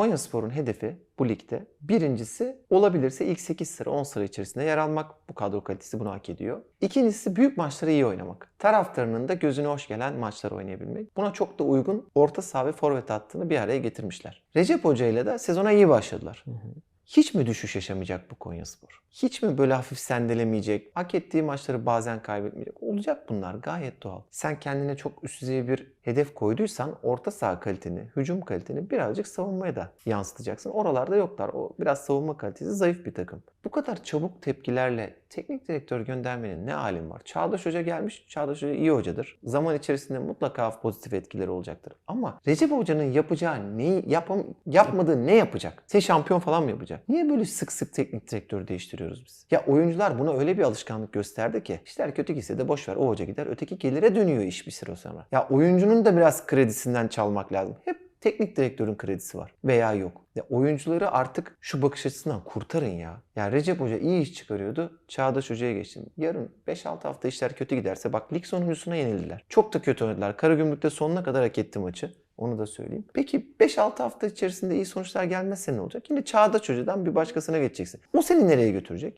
Konyaspor'un hedefi bu ligde birincisi olabilirse ilk 8 sıra 10 sıra içerisinde yer almak. Bu kadro kalitesi bunu hak ediyor. İkincisi büyük maçları iyi oynamak. Taraftarının da gözüne hoş gelen maçlar oynayabilmek. Buna çok da uygun orta saha ve forvet hattını bir araya getirmişler. Recep Hoca ile de sezona iyi başladılar. Hiç mi düşüş yaşamayacak bu Konyaspor? Hiç mi böyle hafif sendelemeyecek? Hak ettiği maçları bazen kaybetmeyecek? Olacak bunlar gayet doğal. Sen kendine çok üst düzey bir hedef koyduysan orta saha kaliteni, hücum kaliteni birazcık savunmaya da yansıtacaksın. Oralarda yoklar. O biraz savunma kalitesi zayıf bir takım. Bu kadar çabuk tepkilerle teknik direktör göndermenin ne alim var? Çağdaş Hoca gelmiş. Çağdaş Hoca iyi hocadır. Zaman içerisinde mutlaka pozitif etkileri olacaktır. Ama Recep Hoca'nın yapacağı neyi yapam yapmadığı ne yapacak? Sen şampiyon falan mı yapacak? Niye böyle sık sık teknik direktör değiştiriyoruz biz? Ya oyuncular buna öyle bir alışkanlık gösterdi ki işler kötü gitse de boş ver o hoca gider öteki gelire dönüyor iş bir süre sonra. Ya oyuncunun da biraz kredisinden çalmak lazım. Hep teknik direktörün kredisi var veya yok. Ya oyuncuları artık şu bakış açısından kurtarın ya. Ya Recep Hoca iyi iş çıkarıyordu. Çağdaş Hoca'ya geçtim. Yarın 5-6 hafta işler kötü giderse bak lig sonuncusuna yenildiler. Çok da kötü oynadılar. Karagümrük'te sonuna kadar hak etti maçı. Onu da söyleyeyim. Peki 5-6 hafta içerisinde iyi sonuçlar gelmezse ne olacak? Yine Çağdaş Hoca'dan bir başkasına geçeceksin. O seni nereye götürecek?